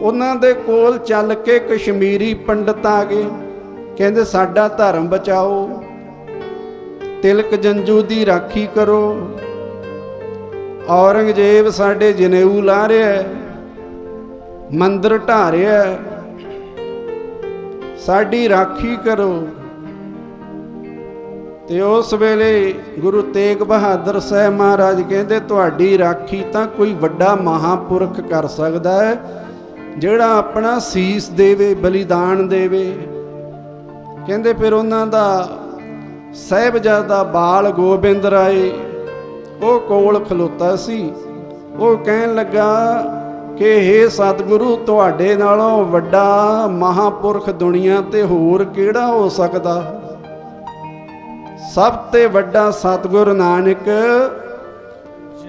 ਉਹਨਾਂ ਦੇ ਕੋਲ ਚੱਲ ਕੇ ਕਸ਼ਮੀਰੀ ਪੰਡਤ ਆ ਗਏ। ਕਹਿੰਦੇ, ਸਾਡਾ ਧਰਮ ਬਚਾਓ, ਤਿਲਕ ਜੰਜੂ ਦੀ ਰਾਖੀ ਕਰੋ। ਔਰੰਗਜ਼ੇਬ ਸਾਡੇ ਜਨੇਊ ਲਾ ਰਿਹਾ ਹੈ, ਮੰਦਰ ਢਾ ਰਿਹਾ ਹੈ। ਸਾਡੀ ਰਾਖੀ ਕਰੋ। ਤੇ ਉਸ ਵੇਲੇ ਗੁਰੂ ਤੇਗ ਬਹਾਦਰ ਸਾਹਿਬ ਮਹਾਰਾਜ ਕਹਿੰਦੇ, ਤੁਹਾਡੀ ਰਾਖੀ ਤਾਂ ਕੋਈ ਵੱਡਾ ਮਹਾਪੁਰਖ ਕਰ ਸਕਦਾ ਹੈ। ਜਿਹੜਾ ਆਪਣਾ ਸੀਸ ਦੇਵੇ, ਬਲੀਦਾਨ ਦੇਵੇ। ਕਹਿੰਦੇ ਫਿਰ ਉਹਨਾਂ ਦਾ ਸਹਿਬਜ਼ਾਦਾ ਬਾਲ ਗੋਬਿੰਦ ਰਾਏ, ਉਹ ਕੋਲ ਖਲੋਤਾ ਸੀ। ਉਹ ਕਹਿਣ ਲੱਗਾ ਕਿ हे ਸਤਿਗੁਰੂ, ਤੁਹਾਡੇ ਨਾਲੋਂ ਵੱਡਾ ਮਹਾਪੁਰਖ ਦੁਨੀਆ ਤੇ ਹੋਰ ਕਿਹੜਾ ਹੋ ਸਕਦਾ? ਸਭ ਤੇ ਵੱਡਾ ਸਤਿਗੁਰ ਨਾਨਕ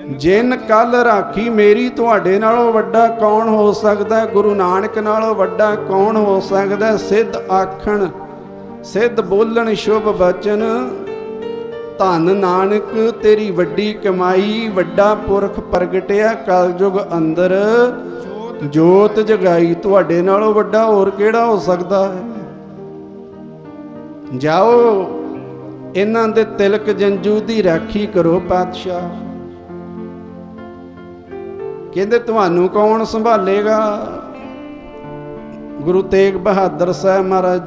ਜਿਨ ਕੱਲ ਰਾਖੀ ਮੇਰੀ, ਤੁਹਾਡੇ ਨਾਲੋਂ ਵੱਡਾ ਕੌਣ ਹੋ ਸਕਦਾ? ਗੁਰੂ ਨਾਨਕ ਨਾਲੋਂ ਵੱਡਾ ਕੌਣ ਹੋ ਸਕਦਾ? ਸਿੱਧ ਆਖਣ, ਸਿੱਧ ਬੋਲਣ ਸ਼ੁਭ ਬਚਨ। ਧੰਨ ਨਾਨਕ, ਤੇਰੀ ਵੱਡੀ ਕਮਾਈ, ਵੱਡਾ ਪੁਰਖ ਪ੍ਰਗਟਿਆ ਕਲਯੁਗ ਅੰਦਰ। ਜੋਤ ਜਗਾਈ, ਤੁਹਾਡੇ ਨਾਲੋਂ ਵੱਡਾ ਹੋਰ ਕਿਹੜਾ ਹੋ ਸਕਦਾ ਹੈ? ਜਾਓ ਇਹਨਾਂ ਦੇ ਤਿਲਕ ਜੰਜੂ ਦੀ ਰਾਖੀ ਕਰੋ ਪਾਤਸ਼ਾਹ। ਕਹਿੰਦੇ ਤੁਹਾਨੂੰ ਕੌਣ ਸੰਭਾਲੇਗਾ? ਗੁਰੂ ਤੇਗ ਬਹਾਦਰ ਸਾਹਿਬ ਮਹਾਰਾਜ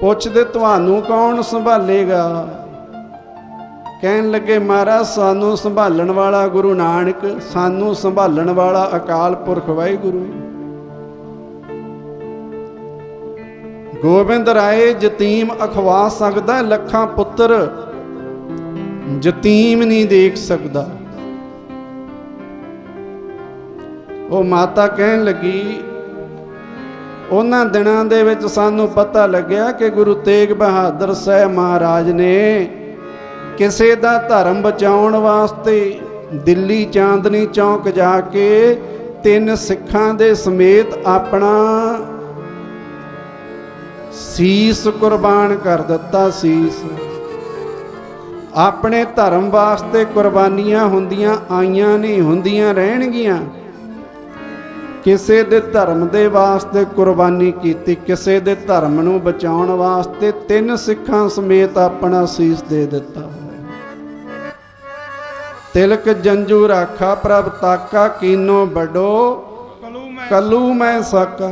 ਪੁੱਛਦੇ, ਤੁਹਾਨੂੰ ਕੌਣ ਸੰਭਾਲੇਗਾ? ਕਹਿਣ ਲੱਗੇ, ਮਹਾਰਾਜ, ਸਾਨੂੰ ਸੰਭਾਲਣ ਵਾਲਾ ਗੁਰੂ ਨਾਨਕ, ਸਾਨੂੰ ਸੰਭਾਲਣ ਵਾਲਾ ਅਕਾਲ ਪੁਰਖ ਵਾਹਿਗੁਰੂ ਗੋਬਿੰਦ ਰਾਏ, ਜਤੀਮ ਅਖਵਾ ਸਕਦਾ, ਲੱਖਾਂ ਪੁੱਤਰ ਜਤੀਮ ਨਹੀਂ ਦੇਖ ਸਕਦਾ। ਉਹ ਮਾਤਾ ਕਹਿਣ ਲੱਗੀ, ਉਹਨਾਂ ਦਿਨਾਂ ਦੇ ਵਿੱਚ ਸਾਨੂੰ ਪਤਾ ਲੱਗਿਆ ਕਿ ਗੁਰੂ ਤੇਗ ਬਹਾਦਰ ਸਾਹਿਬ ਮਹਾਰਾਜ ਨੇ ਕਿਸੇ ਦਾ ਧਰਮ ਬਚਾਉਣ ਵਾਸਤੇ ਦਿੱਲੀ ਚਾਂਦਨੀ ਚੌਕ ਜਾ ਕੇ ਤਿੰਨ ਸਿੱਖਾਂ ਦੇ ਸਮੇਤ ਆਪਣਾ ਸੀਸ ਕੁਰਬਾਨ ਕਰ ਦਿੱਤਾ ਸੀਸ। ਆਪਣੇ ਧਰਮ ਵਾਸਤੇ ਕੁਰਬਾਨੀਆਂ ਹੁੰਦੀਆਂ ਆਈਆਂ ਨਹੀਂ, ਹੁੰਦੀਆਂ ਰਹਿਣਗੀਆਂ। ਕਿਸੇ ਦੇ ਧਰਮ ਦੇ ਵਾਸਤੇ ਕੁਰਬਾਨੀ ਕੀਤੀ ਕਿਸੇ ਦੇ ਧਰਮ ਨੂੰ ਬਚਾਉਣ ਵਾਸਤੇ ਤਿੰਨ ਸਿੱਖਾਂ ਸਮੇਤ ਆਪਣਾ ਸੀਸ ਦੇ ਦਿੱਤਾ ਤਿਲਕ ਜੰਜੂ ਰਾਖਾ ਪ੍ਰਭ ਤਾਕਾ ਕੀਨੋ ਬਡੋ ਕਲੂ ਮੈਂ ਕਲੂ ਮੈਂ ਸਾਕਾ।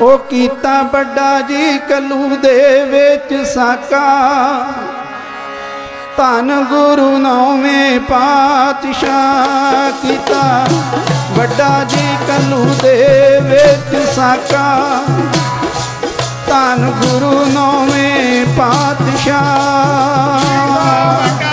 ਉਹ ਕੀਤਾ ਵੱਡਾ ਜੀ ਕਲੂ ਦੇ ਵਿੱਚ ਸਾਕਾ। ਧੰਨ ਗੁਰੂ ਨੌਵੇਂ ਪਾਤਸ਼ਾਹ ਕੀਤਾ। ਵੱਡਾ ਜੀ ਕਲੂ ਦੇ ਵਿੱਚ ਸਾਕਾ। ਧੰਨ ਗੁਰੂ ਨੌਵੇਂ ਪਾਤਸ਼ਾਹ।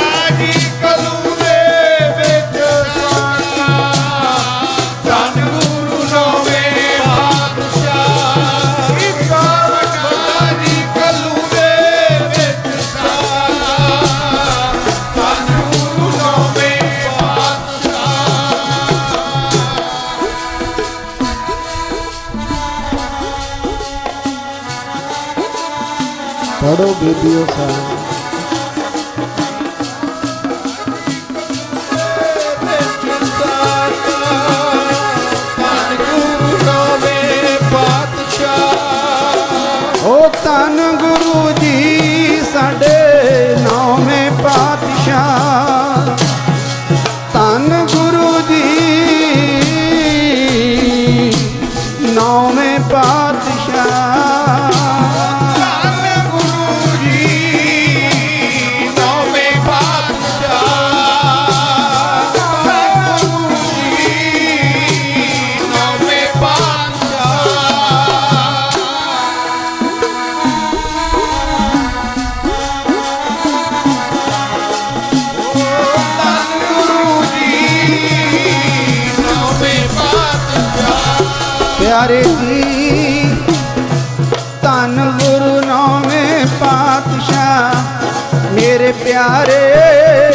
Shadow Baby Osa. ਮੇਰੇ ਪਿਆਰੇ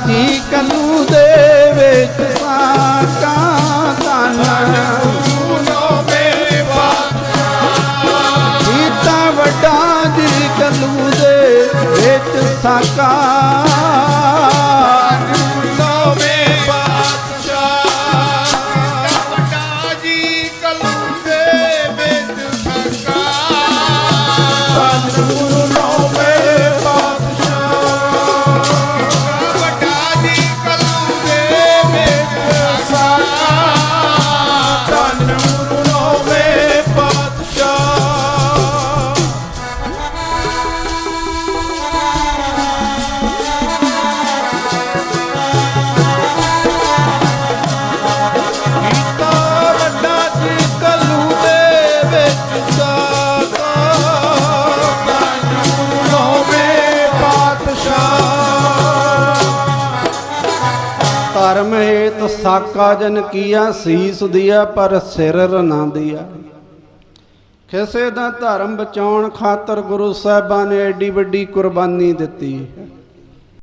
ਸਾਚੀ ਕਲੂ ਦੇ ਵਿੱਚ ਸਾਕਾ ਦਾਨਾ ਕੀਤਾ ਵੱਡਾ ਜੀ ਕਲੂ ਦੇ ਵਿੱਚ ਸਾਕਾ ਧਰਮ ਹੇਤ ਸਾਕਾ ਜਨ ਕੀਆ, ਸੀਸ ਦਿਆ, ਪਰ ਸਿਰ ਰਨਾ ਦਿਆ। ਕਿਸੇ ਦਾ ਧਰਮ ਬਚਾਉਣ ਖਾਤਰ ਗੁਰੂ ਸਾਹਿਬਾਂ ਨੇ ਐਡੀ ਵੱਡੀ ਕੁਰਬਾਨੀ ਦਿੱਤੀ ਹੈ।